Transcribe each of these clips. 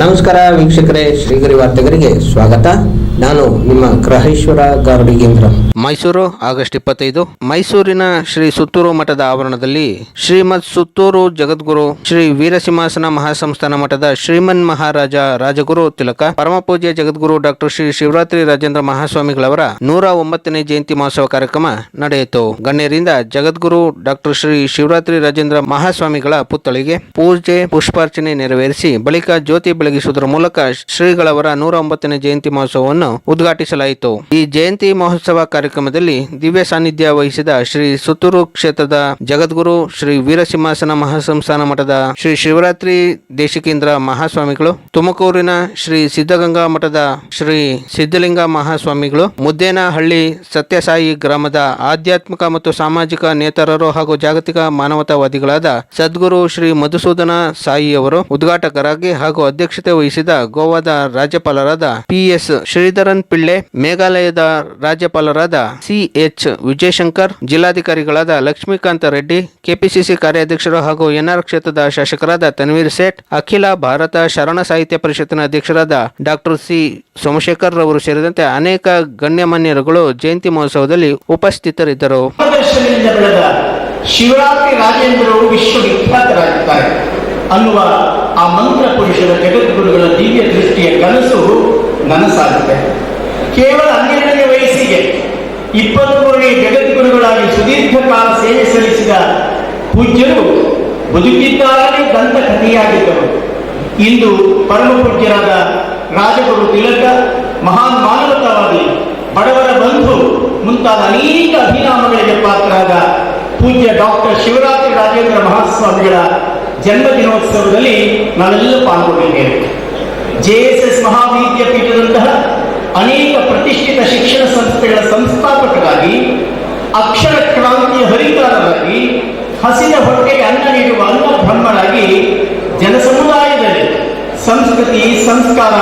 ನಮಸ್ಕಾರ ವೀಕ್ಷಕರೇ, ಶ್ರೀಗರಿ ವಾರ್ತೆಗರಿಗೆ ಸ್ವಾಗತ. ನಾನು ನಿಮ್ಮ ಗ್ರಹೇಶ್ವರ ಗಾರ್ಡಿಗೇಂದ್ರ ಮೈಸೂರು, ಆಗಸ್ಟ್ ಇಪ್ಪತ್ತೈದು. ಮೈಸೂರಿನ ಶ್ರೀ ಸುತ್ತೂರು ಮಠದ ಆವರಣದಲ್ಲಿ ಶ್ರೀಮದ್ ಸುತ್ತೂರು ಜಗದ್ಗುರು ಶ್ರೀ ವೀರಸಿಂಹಾಸನ ಮಹಾಸಂಸ್ಥಾನ ಮಠದ ಶ್ರೀಮನ್ ಮಹಾರಾಜ ರಾಜಗುರು ತಿಲಕ ಪರಮಪೂಜ್ಯ ಜಗದ್ಗುರು ಡಾಕ್ಟರ್ ಶ್ರೀ ಶಿವರಾತ್ರಿ ರಾಜೇಂದ್ರ ಮಹಾಸ್ವಾಮಿಗಳವರ ನೂರ ಒಂಬತ್ತನೇ ಜಯಂತಿ ಮಹೋತ್ಸವ ಕಾರ್ಯಕ್ರಮ ನಡೆಯಿತು. ಗಣ್ಯರಿಂದ ಜಗದ್ಗುರು ಡಾಕ್ಟರ್ ಶ್ರೀ ಶಿವರಾತ್ರಿ ರಾಜೇಂದ್ರ ಮಹಾಸ್ವಾಮಿಗಳ ಪುತ್ಥಳಿಗೆ ಪೂಜೆ, ಪುಷ್ಪಾರ್ಚನೆ ನೆರವೇರಿಸಿ, ಬಳಿಕ ಜ್ಯೋತಿ ಬೆಳಗಿಸುವುದರ ಮೂಲಕ ಶ್ರೀಗಳವರ ನೂರ ಒಂಬತ್ತನೇ ಜಯಂತಿ ಮಹೋತ್ಸವವನ್ನು ಉದ್ಘಾಟಿಸಲಾಯಿತು. ಈ ಜಯಂತಿ ಮಹೋತ್ಸವ ಕಾರ್ಯಕ್ರಮದಲ್ಲಿ ದಿವ್ಯ ಸಾನ್ನಿಧ್ಯ ವಹಿಸಿದ ಶ್ರೀ ಸುತ್ತೂರು ಕ್ಷೇತ್ರದ ಜಗದ್ಗುರು ಶ್ರೀ ವೀರಸಿಂಹಾಸನ ಮಹಾಸಂಸ್ಥಾನ ಮಠದ ಶ್ರೀ ಶಿವರಾತ್ರಿ ದೇಶಿಕೇಂದ್ರ ಮಹಾಸ್ವಾಮಿಗಳು, ತುಮಕೂರಿನ ಶ್ರೀ ಸಿದ್ಧಗಂಗಾ ಮಠದ ಶ್ರೀ ಸಿದ್ಧಲಿಂಗ ಮಹಾಸ್ವಾಮಿಗಳು, ಮುದ್ದೇನಹಳ್ಳಿ ಸತ್ಯಸಾಯಿ ಗ್ರಾಮದ ಆಧ್ಯಾತ್ಮಿಕ ಮತ್ತು ಸಾಮಾಜಿಕ ನೇತಾರರು ಹಾಗೂ ಜಾಗತಿಕ ಮಾನವತಾವಾದಿಗಳಾದ ಸದ್ಗುರು ಶ್ರೀ ಮಧುಸೂದನ ಸಾಯಿಯವರು ಉದ್ಘಾಟಕರಾಗಿ ಹಾಗೂ ಅಧ್ಯಕ್ಷತೆ ವಹಿಸಿದ ಗೋವಾದ ರಾಜ್ಯಪಾಲರಾದ ಪಿ ಎಸ್ ಶ್ರೀಧರನ್ ಪಿಳ್ಳೆ, ಮೇಘಾಲಯದ ರಾಜ್ಯಪಾಲರಾದ ಸಿ ಎಚ್ ವಿಜಯಶಂಕರ್, ಜಿಲ್ಲಾಧಿಕಾರಿಗಳಾದ ಲಕ್ಷ್ಮೀಕಾಂತ ರೆಡ್ಡಿ, ಕೆಪಿಸಿಸಿ ಕಾರ್ಯಾಧ್ಯಕ್ಷರು ಹಾಗೂ ಎನ್ಆರ್ ಕ್ಷೇತ್ರದ ಶಾಸಕರಾದ ತನ್ವೀರ್ ಸೇಠ್, ಅಖಿಲ ಭಾರತ ಶರಣ ಸಾಹಿತ್ಯ ಪರಿಷತ್ತಿನ ಅಧ್ಯಕ್ಷರಾದ ಡಾಕ್ಟರ್ ಸಿ ಸೋಮಶೇಖರ್ ಅವರು ಸೇರಿದಂತೆ ಅನೇಕ ಗಣ್ಯಮಾನ್ಯರುಗಳು ಜಯಂತಿ ಮಹೋತ್ಸವದಲ್ಲಿ ಉಪಸ್ಥಿತರಿದ್ದರು. ಶಿವರಾತ್ರಿ ರಾಜೇಂದ್ರರು ವಿಶ್ವವಿಖ್ಯಾತರಾಗಿದ್ದಾರೆ. ಅನ್ನುವ ಆ ಮಂತ್ರ ಪುರುಷರ ಜಗದ್ಗುರುಗಳ ದಿವ್ಯ ದೃಷ್ಟಿಯ ಕನಸು ನನಸಾಗುತ್ತೆ ಕೇವಲ ಹನ್ನೆರಡನೇ ವಯಸ್ಸಿಗೆ ಇಪ್ಪತ್ಮೂರನೇ ಜಗದ್ಗುರುಗಳಾಗಿ ಸುದೀರ್ಘ ಕಾಲ ಸೇವೆ ಸಲ್ಲಿಸಿದ ಪೂಜ್ಯರು ಬದುಕಿದ್ದಾಗಲೇ ದಂತಕಥೆಯಾಗಿದ್ದರು. ಇಂದು ಪರಮ ಪೂಜ್ಯರಾದ ರಾಜಗುರು ತಿಲಕ, ಮಹಾನ್ ಮಾನವತಾವಾದಿ, ಬಡವರ ಬಂಧು ಮುಂತಾದ ಅನೇಕ ಅಭಿನಾಮಗಳಿಗೆ ಪಾತ್ರರಾದ ಪೂಜ್ಯ ಡಾಕ್ಟರ್ ಶಿವರಾತ್ರಿ ರಾಜೇಂದ್ರ ಮಹಾಸ್ವಾಮಿಗಳ ಜನ್ಮ ದಿನೋತ್ಸವದಲ್ಲಿ ನಾವೆಲ್ಲ ಎಸ್ ಜೆಎಸ್ಎಸ್ ಮಹಾವಿದ್ಯಾಪೀಠದಂತಹ ಅನೇಕ ಪ್ರತಿಷ್ಠಿತ ಶಿಕ್ಷಣ ಸಂಸ್ಥೆಗಳ ಸಂಸ್ಥಾಪಕರಾಗಿ, ಅಕ್ಷರ ಕ್ರಾಂತಿಯ ಹರಿಕಾರರಾಗಿ, ಹಸಿದ ಹೊಟ್ಟೆಗೆ ಅನ್ನ ನೀಡುವ ಅನ್ನ ಬ್ರಹ್ಮರಾಗಿ ಜನಸಮುದಾಯದಲ್ಲಿ ಸಂಸ್ಕೃತಿ, ಸಂಸ್ಕಾರ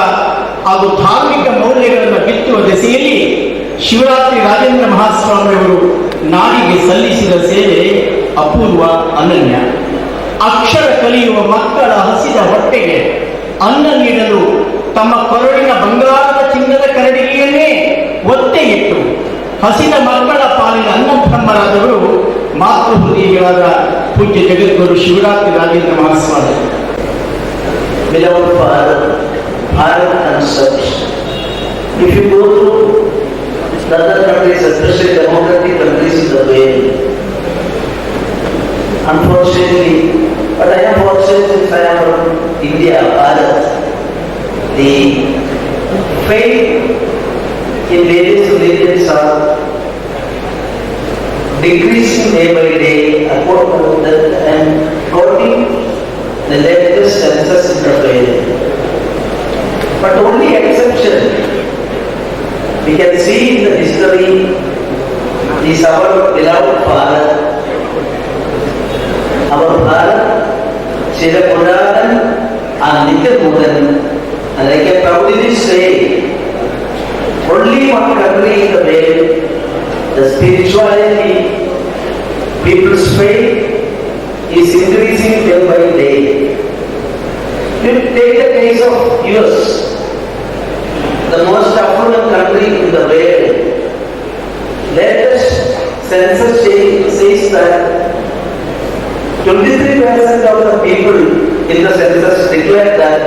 ಹಾಗೂ ಧಾರ್ಮಿಕ ಮೌಲ್ಯಗಳನ್ನು ಬಿತ್ತುವ ದೆಸೆಯಲ್ಲಿ ಶಿವರಾತ್ರಿ ರಾಜೇಂದ್ರ ಮಹಾಸ್ವಾಮಿಯವರು ನಾಡಿಗೆ ಸಲ್ಲಿಸಿದ ಸೇವೆ ಅಪೂರ್ವ ಅನನ್ಯ. ಅಕ್ಷರ ಕಲಿಯುವ ಮಕ್ಕಳ ಹಸಿದ ಹೊಟ್ಟೆಗೆ ಅನ್ನ ನೀಡಲು ತಮ್ಮ ಕೊರಳಿನ ಬಂಗಾರದ ಚಿನ್ನದ ಕರಡಿಗೆಯನ್ನೇ ಒತ್ತೆ ಇಟ್ಟು ಹಸಿದ ಮಕ್ಕಳ ಪಾಲಿನ ಅನ್ನ ಬ್ರಹ್ಮರಾದವರು ಮಾತೃಹೃದಯಗಳಾದ ಪೂಜ್ಯ ಜಗದ್ಗುರು ಶಿವರಾತ್ರಿ ರಾಜೇಂದ್ರ ಮಹಾಸ್ವಾಮಿ. beloved Bharat Bharat democratic countries in the way, unfortunately, but I am fortunate since I am from India, Bharat, the faith in various religions are decreasing day by day according to the, and according the latest census in the interface. But only exception we can see in the history is our beloved father. Father, Srila Puranam and Nitya and I can proudly say, only one country in the world, the spirituality, people's faith is increasing day by day. You take the case of US, the most affluent country in the world. Latest census say- says that 23% of the people in the census declared that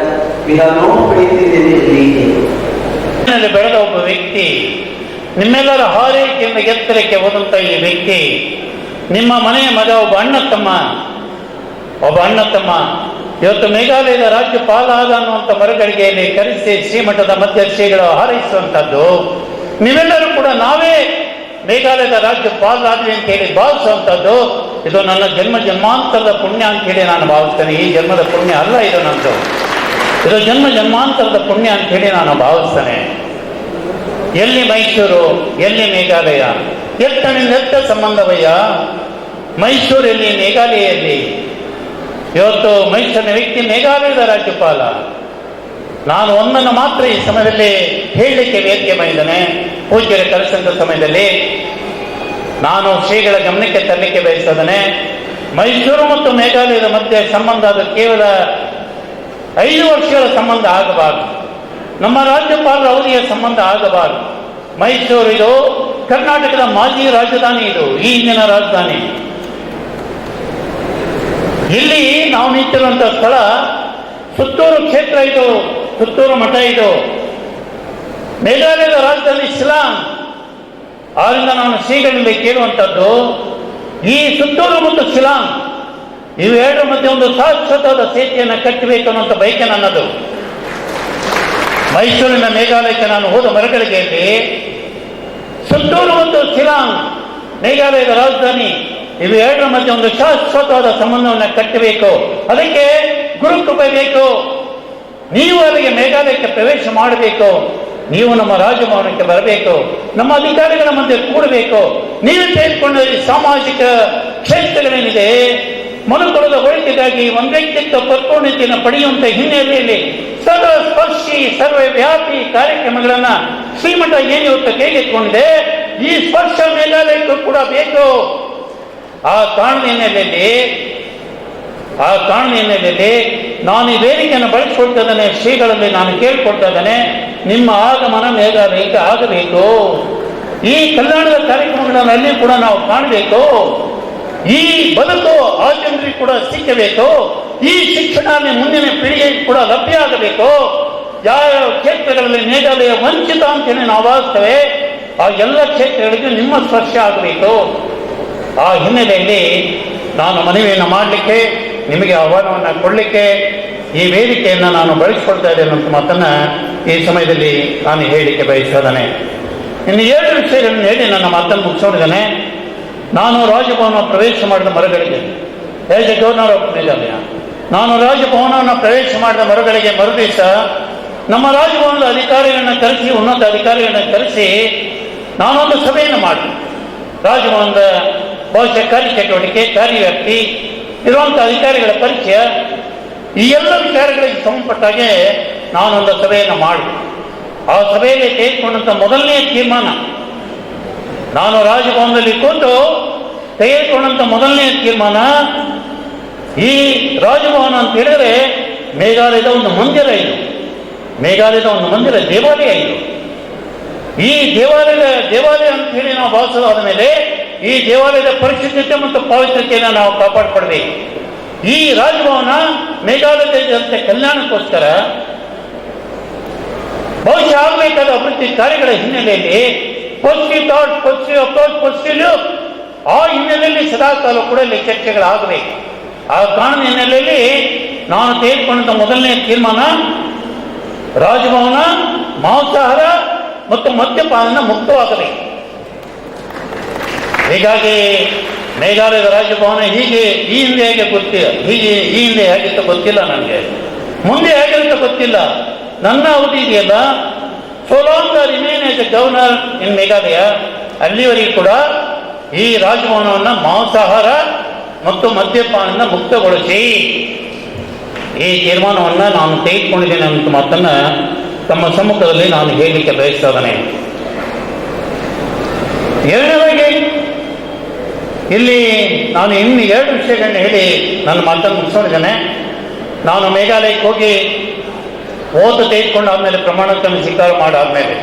we have no faith in any religion. ಬೆಳೆದ ಒಬ್ಬ ವ್ಯಕ್ತಿ, ನಿಮ್ಮೆಲ್ಲರ ಹಾರೈಕೆಯಿಂದ ಎತ್ತರಕ್ಕೆ ಹೋದಂತ ಈ ವ್ಯಕ್ತಿ, ನಿಮ್ಮ ಮನೆಯ ಮಗ ಒಬ್ಬ ಅಣ್ಣ ತಮ್ಮ ಒಬ್ಬ ಅಣ್ಣ ತಮ್ಮ ಇವತ್ತು ಮೇಘಾಲಯದ ರಾಜ್ಯಪಾಲ ಆದ ಅನ್ನುವಂಥ ಮರಗಳಿಗೆಯಲ್ಲಿ ಕರೆಸಿ ಶ್ರೀಮಠದ ಮಧ್ಯ ಶ್ರೀಗಳು ಹಾರೈಸುವಂಥದ್ದು ನೀವೆಲ್ಲರೂ ಕೂಡ ನಾವೇ ಮೇಘಾಲಯದ ರಾಜ್ಯಪಾಲರಾದ್ವಿ ಅಂತ ಹೇಳಿ ಭಾವಿಸುವಂಥದ್ದು ಇದು ನನ್ನ ಜನ್ಮ ಜನ್ಮಾಂತರದ ಪುಣ್ಯ ಅಂತ ಹೇಳಿ ನಾನು ಭಾವಿಸ್ತೇನೆ. ಈ ಜನ್ಮದ ಪುಣ್ಯ ಅಲ್ಲ ಇದು ನನ್ನದು. ಇದು ಜನ್ಮ ಜನ್ಮಾಂತರದ ಪುಣ್ಯ ಅಂತ ಹೇಳಿ ನಾನು ಭಾವಿಸ್ತೇನೆ. ಎಲ್ಲಿ ಮೈಸೂರು, ಎಲ್ಲಿ ಮೇಘಾಲಯ? ಎತ್ತನಿಂದ ಎತ್ತ ಸಂಬಂಧವಯ್ಯ? ಮೈಸೂರಲ್ಲಿ ಮೇಘಾಲಯಲ್ಲಿ ಇವತ್ತು ಮೈಸೂರಿನ ವ್ಯಕ್ತಿ ಮೇಘಾಲಯದ ರಾಜ್ಯಪಾಲ. ನಾನು ಒಂದನ್ನು ಮಾತ್ರ ಈ ಸಮಯದಲ್ಲಿ ಹೇಳಲಿಕ್ಕೆ ವೇದಿಕೆ ಮಾಡಿದ್ದೇನೆ. ಪೂಜ್ಯರ ಕರೆಸಂತ ಸಮಯದಲ್ಲಿ ನಾನು ಶ್ರೀಗಳ ಗಮನಕ್ಕೆ ತರಲಿಕ್ಕೆ ಬಯಸ್ತದನೆ ಮೈಸೂರು ಮತ್ತು ಮೇಘಾಲಯದ ಮಧ್ಯೆ ಸಂಬಂಧ ಅದು ಕೇವಲ ಐದು ವರ್ಷಗಳ ಸಂಬಂಧ ಆಗಬಾರದು. ನಮ್ಮ ರಾಜ್ಯಪಾಲರ ಅವಧಿಯ ಸಂಬಂಧ ಆಗಬಾರದು. ಮೈಸೂರು ಇದು ಕರ್ನಾಟಕದ ಮಾಜಿ ರಾಜಧಾನಿ ಇದು, ಈ ಹಿಂದಿನ ರಾಜಧಾನಿ. ಇಲ್ಲಿ ನಾವು ನಿಂತಿರುವಂತಹ ಸ್ಥಳ ಸುತ್ತೂರು ಕ್ಷೇತ್ರ ಇದು ಸುತ್ತೂರು ಮಠ ಇದು. ಮೇಘಾಲಯದ ರಾಜಧಾನಿ ಆದ್ರಿಂದ ನಾನು ಶ್ರೀಗಳಲ್ಲಿ ಕೇಳುವಂಥದ್ದು, ಈ ಸುತ್ತೂರು ಮತ್ತು ಶಿಲಾಂಗ್ ಇವೆರಡರ ಮಧ್ಯೆ ಒಂದು ಶಾಶ್ವತವಾದ ಸೇತುವೆಯನ್ನು ಕಟ್ಟಬೇಕು ಅನ್ನುವಂಥ ಬಯಕೆ ನನ್ನದು. ಮೈಸೂರಿನ ಮೇಘಾಲಯಕ್ಕೆ ನಾನು ಹೋದ ಮರಗಳಿಗೆಯಲ್ಲಿ, ಸುತ್ತೂರು ಮತ್ತು ಶಿಲಾಂಗ್ ಮೇಘಾಲಯದ ರಾಜಧಾನಿ ಇವೆರಡರ ಮಧ್ಯೆ ಒಂದು ಶಾಶ್ವತವಾದ ಸಂಬಂಧವನ್ನು ಕಟ್ಟಬೇಕು. ಅದಕ್ಕೆ ಗುರುಕೃಪೆ ಬೇಕು. ನೀವು ಅಲ್ಲಿಗೆ ಮೇಘಾಲಯಕ್ಕೆ ಪ್ರವೇಶ ಮಾಡಬೇಕು. ನೀವು ನಮ್ಮ ರಾಜಭವನಕ್ಕೆ ಬರಬೇಕು. ನಮ್ಮ ಅಧಿಕಾರಿಗಳ ಮಧ್ಯೆ ಕೂಡಬೇಕು. ನೀವು ತೆಗೆದುಕೊಂಡ ಸಾಮಾಜಿಕ ಕ್ಷೇತ್ರಗಳೇನಿದೆ ಮನುಕುಲದ ಒಳಿತಿಗಾಗಿ ಒಂದು ವ್ಯಕ್ತಿತ್ವ ಪರಿಪೂರ್ಣತೆಯನ್ನು ಪಡೆಯುವಂತ ಹಿನ್ನೆಲೆಯಲ್ಲಿ ಸರ್ವ ಸ್ಪರ್ಶಿ, ಸರ್ವ ವ್ಯಾಪಿ ಕಾರ್ಯಕ್ರಮಗಳನ್ನ ಶ್ರೀಮಠ ಏನು ಇವತ್ತು ಕೈಗೆತ್ತಿಕೊಂಡಿದೆ ಈ ಸ್ಪರ್ಶ ಮೇಘಾಲಯಕ್ಕೂ ಕೂಡ ಬೇಕು. ಆ ಕಾರಣ ಹಿನ್ನೆಲೆಯಲ್ಲಿ, ಆ ಕಾರಣ ಹಿನ್ನೆಲೆಯಲ್ಲಿ ನಾನು ಈ ವೇದಿಕೆಯನ್ನು ಬಳಸಿಕೊಳ್ತಾ ಇದ್ದೇನೆ, ಶ್ರೀಗಳಲ್ಲಿ ನಾನು ಕೇಳ್ಕೊಳ್ತಾ ಇದ್ದೇನೆ. ನಿಮ್ಮ ಆಗಮನ ಮೇಘಾಲಯಕ್ಕೆ ಆಗಬೇಕು. ಈ ಕಲ್ಯಾಣದ ಕಾರ್ಯಕ್ರಮಗಳನ್ನು ಕೂಡ ನಾವು ಕಾಣಬೇಕು. ಈ ಬದುಕು ಆ ಜನರಿಗೆ ಕೂಡ ಸಿಕ್ಕಬೇಕು. ಈ ಶಿಕ್ಷಣ ಮುಂದಿನ ಪೀಳಿಗೆಗೆ ಕೂಡ ಲಭ್ಯ ಆಗಬೇಕು. ಯಾವ ಕ್ಷೇತ್ರಗಳಲ್ಲಿ ಮೇಘಾಲಯ ವಂಚಿತ ಅಂತೇಳಿ ನಾವು ಭಾವಿಸ್ತೇವೆ, ಆ ಎಲ್ಲ ಕ್ಷೇತ್ರಗಳಿಗೂ ನಿಮ್ಮ ಸ್ಪರ್ಶ ಆಗಬೇಕು. ಆ ಹಿನ್ನೆಲೆಯಲ್ಲಿ ನಾನು ಮನವಿಯನ್ನು ಮಾಡಲಿಕ್ಕೆ, ನಿಮಗೆ ಆಹ್ವಾನವನ್ನು ಕೊಡಲಿಕ್ಕೆ ಈ ವೇದಿಕೆಯನ್ನು ನಾನು ಬಳಸಿಕೊಳ್ತಾ ಇದ್ದೇನೆ ಅಂತ ಮಾತನ್ನ ಈ ಸಮಯದಲ್ಲಿ ನಾನು ಹೇಳಿಕೆ ಬಯಸಿದ್ದೇನೆ ಇನ್ನು ಎರಡು ವಿಷಯಗಳನ್ನು ಹೇಳಿ ನನ್ನ ಮಾತನ್ನು ಮುಗಿಸ್ಕೊಂಡಿದ್ದೇನೆ ನಾನು ರಾಜಭವನ ಪ್ರವೇಶ ಮಾಡಿದ ಮರಗಳಿಗೆ ಹೇಳಿದ ಗವರ್ನರ್ ಆಫ್ ನಾನು ರಾಜಭವನವನ್ನು ಪ್ರವೇಶ ಮಾಡಿದ ಮರಗಳಿಗೆ ಮರುದಿವಸ ನಮ್ಮ ರಾಜಭವನದ ಅಧಿಕಾರಿಗಳನ್ನ ಕರೆಸಿ, ಉನ್ನತ ಅಧಿಕಾರಿಗಳನ್ನ ಕರೆಸಿ ನಾನೊಂದು ಸಭೆಯನ್ನು ಮಾಡಿ ರಾಜಭವನದ ಬಹುಶಃ ಕಾರ್ಯ ಚಟುವಟಿಕೆ, ಕಾರ್ಯವ್ಯಾಪ್ತಿ, ಇರುವಂಥ ಅಧಿಕಾರಿಗಳ ಪರಿಚಯ, ಈ ಎಲ್ಲ ವಿಚಾರಗಳಿಗೆ ಸಂಬಂಧಪಟ್ಟಾಗೆ ನಾನೊಂದು ಸಭೆಯನ್ನು ಮಾಡಿ. ಆ ಸಭೆಯಲ್ಲಿ ತೆಗೆದುಕೊಂಡಂತ ಮೊದಲನೇ ತೀರ್ಮಾನ. ನಾನು ರಾಜಭವನದಲ್ಲಿ ಕೊಂಡು ತೆಗೆದುಕೊಂಡಂತ ಮೊದಲನೇ ತೀರ್ಮಾನ, ಈ ರಾಜಭವನ ಅಂತ ಹೇಳಿದ್ರೆ ಮೇಘಾಲಯದ ಒಂದು ಮಂದಿರ ಇದು. ಮೇಘಾಲಯದ ಒಂದು ಮಂದಿರ ದೇವಾಲಯ ಇದು. ಈ ದೇವಾಲಯದ ದೇವಾಲಯ ಅಂತ ಹೇಳಿ ನಾವು ಭಾವಿಸೋದಾದ ಮೇಲೆ ಈ ದೇವಾಲಯದ ಪರಿಶುದ್ಧತೆ ಮತ್ತು ಪವಿತ್ರತೆಯನ್ನು ನಾವು ಕಾಪಾಡಿಕೊಡ್ಬೇಕು ಈ ರಾಜಭವನ ಮೇಘಾಲಯದ ಜನತೆ ಕಲ್ಯಾಣಕ್ಕೋಸ್ಕರ ಬಹುಶಃ ಆಗಬೇಕಾದ ಅಭಿವೃದ್ಧಿ ಕಾರ್ಯಗಳ ಹಿನ್ನೆಲೆಯಲ್ಲಿ positive thought positive approach positive ಆ ಹಿನ್ನೆಲೆಯಲ್ಲಿ ಸದಾಕಾಲ ಕೂಡ ಇಲ್ಲಿ ಚರ್ಚೆಗಳಾಗಬೇಕು ಆ ಕಾರಣದ ಹಿನ್ನೆಲೆಯಲ್ಲಿ ನಾನು ತೆಗೆದುಕೊಂಡ ಮೊದಲನೇ ತೀರ್ಮಾನ, ರಾಜಭವನ, ಮಾಂಸಾಹಾರ ಮತ್ತು ಮದ್ಯಪಾನ ಮುಕ್ತವಾಗಬೇಕು ಹೀಗಾಗಿ ಮೇಘಾಲಯದ ರಾಜಭವನ ಹೀಗೆ ಈ ಹಿಂದೆ ಹೇಗೆ ಗೊತ್ತಿಲ್ಲ? ಹೀಗೆ ಈ ಹಿಂದೆ ಹೇಗಿತ್ತು ಗೊತ್ತಿಲ್ಲ ನನಗೆ. ಮುಂದೆ ಹೇಗಿರುತ್ತೆ ಗೊತ್ತಿಲ್ಲ. ನನ್ನ ಅವಧಿ ಇದೆಯಲ್ಲ so long remain as a governor in Meghalaya, ಅಲ್ಲಿವರೆಗೂ ಕೂಡ ಈ ರಾಜಭವನವನ್ನು ಮಾಂಸಾಹಾರ ಮತ್ತು ಮದ್ಯಪಾನದಿಂದ ಮುಕ್ತಗೊಳಿಸಿ. ಈ ತೀರ್ಮಾನವನ್ನು ನಾನು ತೆಗೆದುಕೊಂಡಿದ್ದೇನೆ ಅಂತ ಮಾತನ್ನು ತಮ್ಮ ಸಮ್ಮುಖದಲ್ಲಿ ನಾನು ಹೇಳಲಿಕ್ಕೆ ಬಯಸ್ತಾ ಇದ್ದೇನೆ. ಎರಡನೇದಾಗಿ, ಇಲ್ಲಿ ನಾನು ಇನ್ನು ಎರಡು ವಿಷಯಗಳನ್ನ ಹೇಳಿ ನನ್ನ ಮಾತನ್ನು ಮುಗಿಸ್ಕೊಂಡಿದ್ದೇನೆ. ನಾನು ಮೇಘಾಲಯಕ್ಕೆ ಹೋಗಿ ಓದು ತೆಗೆದುಕೊಂಡು ಆದ್ಮೇಲೆ ಪ್ರಮಾಣವನ್ನು ಸ್ವೀಕಾರ ಮಾಡಾದ್ಮೇಲೆ.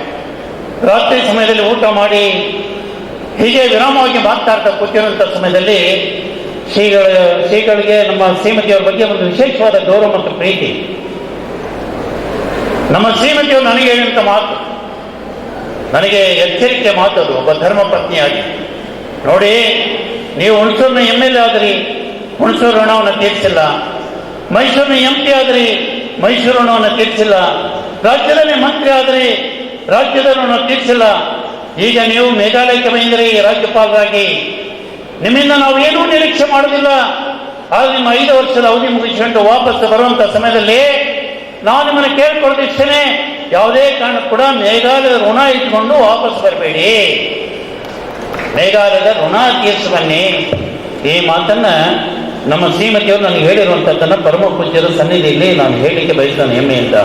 ರಾತ್ರಿ ಸಮಯದಲ್ಲಿ ಊಟ ಮಾಡಿ ಹೀಗೆ ವಿರಾಮವಾಗಿ ಮಾತಾಡ್ತಾ ಕೂತಿರುವಂಥ ಸಮಯದಲ್ಲಿ ಶ್ರೀಗಳ, ಶ್ರೀಗಳಿಗೆ ನಮ್ಮ ಶ್ರೀಮತಿಯವರ ಬಗ್ಗೆ ಒಂದು ವಿಶೇಷವಾದ ಗೌರವ ಮತ್ತು ಪ್ರೀತಿ. ನಮ್ಮ ಶ್ರೀಮತಿಯವರು ನನಗೆ ಹೇಳಿದಂಥ ಮಾತು, ನನಗೆ ಎಚ್ಚರಿಕೆ ಮಾತು ಅದು, ಒಬ್ಬ ಧರ್ಮ ಪತ್ನಿಯಾಗಿ ನೋಡಿ, ನೀವು ಹುಣಸೂರಿನ ಎಂ ಎಲ್ ಎ ಆದ್ರಿ, ಹುಣಸೂರು ಋಣವನ್ನು ತೀರಿಸಿಲ್ಲ. ಮೈಸೂರಿನ ಎಂ ಪಿ ಆದ್ರಿ ಮೈಸೂರು ಋಣವನ್ನು ತೀರಿಸಿಲ್ಲ. ರಾಜ್ಯದಲ್ಲಿ ಮಂತ್ರಿ ಆದರೆ ರಾಜ್ಯದ ಋಣ ತೀರಿಸಿಲ್ಲ. ಈಗ ನೀವು ಮೇಘಾಲಯಕ್ಕೆ ಬಂದಿರಿ ರಾಜ್ಯಪಾಲರಾಗಿ. ನಿಮ್ಮಿಂದ ನಾವು ಏನೂ ನಿರೀಕ್ಷೆ ಮಾಡೋದಿಲ್ಲ. ಆದ್ರೆ ನಿಮ್ಮ ಐದು ವರ್ಷದ ಅವಧಿ ಮುಗಿಸಿಕೊಂಡು ವಾಪಸ್ ಬರುವಂತ ಸಮಯದಲ್ಲಿ ನಾವು ನಿಮ್ಮನ್ನು ಕೇಳ್ಕೊಳ್ಳೋದಿಷ್ಟೇ ಯಾವುದೇ ಕಾರಣ ಕೂಡ ಮೇಘಾಲಯದ ಋಣ ಇಟ್ಕೊಂಡು ವಾಪಸ್ ಬರಬೇಡಿ. ಮೇಘಾಲಯದ ಋಣ ತೀರಿಸಿ ಬನ್ನಿ. ಈ ಮಾತನ್ನ ನಮ್ಮ ಶ್ರೀಮತಿಯವರು ನನಗೆ ಹೇಳಿರುವಂಥದ್ದನ್ನು ಪರಮ ಪೂಜ್ಯರ ಸನ್ನಿಧಿಯಲ್ಲಿ ನಾನು ಹೇಳಲಿಕ್ಕೆ ಬಯಸ್ತೇನೆ ಹೆಮ್ಮೆಯಿಂದ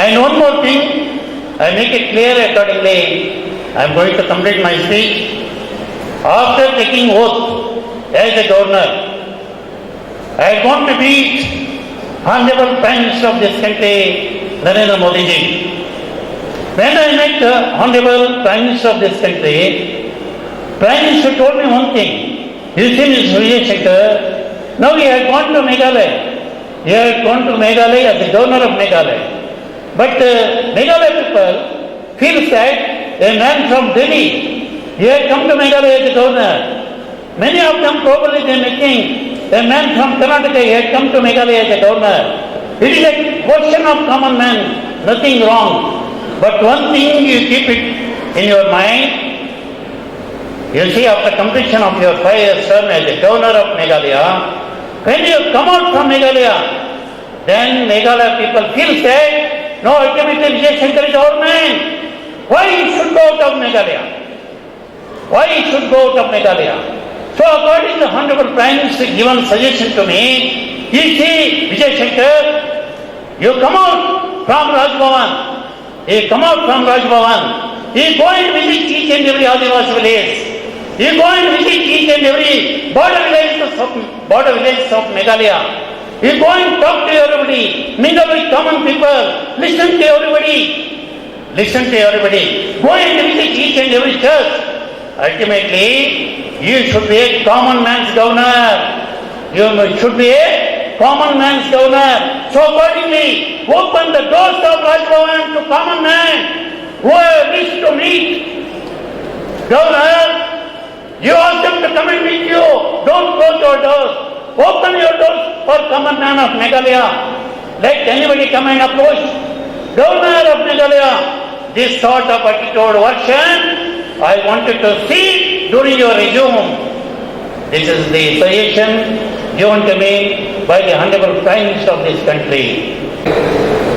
and one more thing I make it clear accordingly I am going to complete my speech after taking oath as a governor I had gone to meet Honorable Prime Minister of this country, Narendra Modi ji. When I met the Honorable Prime Minister of this country, Prime Minister told me one thing. You see, Mr. Vijay Shankar, Now he had gone to Meghalaya. He had gone to Meghalaya as the governor of Meghalaya. But uh, Meghalaya people feel that a man from Delhi, he had come to Meghalaya as a governor. Many of them probably they may think a man from Karnataka he had come to Meghalaya as a governor. It is a question of common man, nothing wrong. But one thing you keep it in your mind, you see, after completion of your five years term as the governor of Meghalaya, when you come out from Meghalaya, then Meghalaya people feel sad, no, ultimately Vijay Shankar is our man. Why he should go out of Meghalaya? Why he should go out of Meghalaya? So according to the Honorable Prime Minister given suggestion to me, you see, Vijay Shankar, you come out from Raj Bhavan, you come out from Raj Bhavan, you go and visit each and every Adivasi village, you go and visit each and every border of, border villages of Meghalaya. You go and talk to everybody, mingle with common people, listen to everybody, listen to everybody. Go and visit each and every church. Ultimately, you should be a common man's governor. You should be a common man's governor. So accordingly, open the doors of Raj Bhavan to common man who wish to meet governor. You ask them to come and meet you. Don't close your doors. Open your doors for common man of Meghalaya. Let anybody come and approach governor of Meghalaya. This sort of attitude version I wanted to see during your resume. This is the suggestion given to me by the Honorable Prime Minister of this country.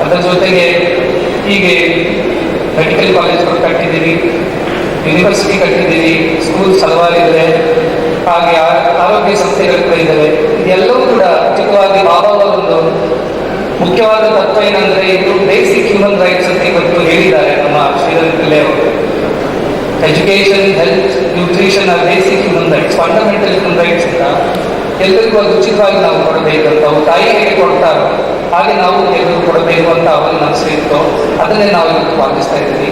ಅದರ ಜೊತೆಗೆ ಹೀಗೆ medical ಕಾಲೇಜ್ಗಳು ಕಟ್ಟಿದ್ದೀವಿ university ಕಟ್ಟಿದ್ದೀವಿ school ಸಲುವಾಗಿದೆ ಹಾಗೆ ಆರೋಗ್ಯ ಸಂಸ್ಥೆಗಳು ಕೂಡ ಇದೆಲ್ಲವೂ ಕೂಡ ಮುಖ್ಯವಾಗಿ ಬಾಬಾ ಒಂದು ಮುಖ್ಯವಾದ ತತ್ವ ಏನಂದ್ರೆ ಇದು ಬೇಸಿಕ್ ಹ್ಯೂಮನ್ ರೈಟ್ಸ್ ಅಂತ ಇವತ್ತು ಹೇಳಿದ್ದಾರೆ ನಮ್ಮ ಶ್ರೀರಂಗ ಪಿಲ್ಲೆ ಅವರು. Education health nutrition are basic human rights fundamental human rights ಅಂತ ಎಲ್ಲರಿಗೂ ಅದು ಉಚಿತವಾಗಿ ನಾವು ಕೊಡಬೇಕಂತ ಅವ್ರು ತಾಯಿ ಹೇಗೆ ಕೊಡ್ತಾರೋ ಹಾಗೆ ನಾವು ಎಲ್ಲರಿಗೂ ಕೊಡಬೇಕು ಅಂತ ನಾವು ಮನಸ್ಸಿತ್ತು ಅದನ್ನೇ ನಾವು ಇವತ್ತು ಪಾಲಿಸ್ತಾ ಇದ್ದೀವಿ.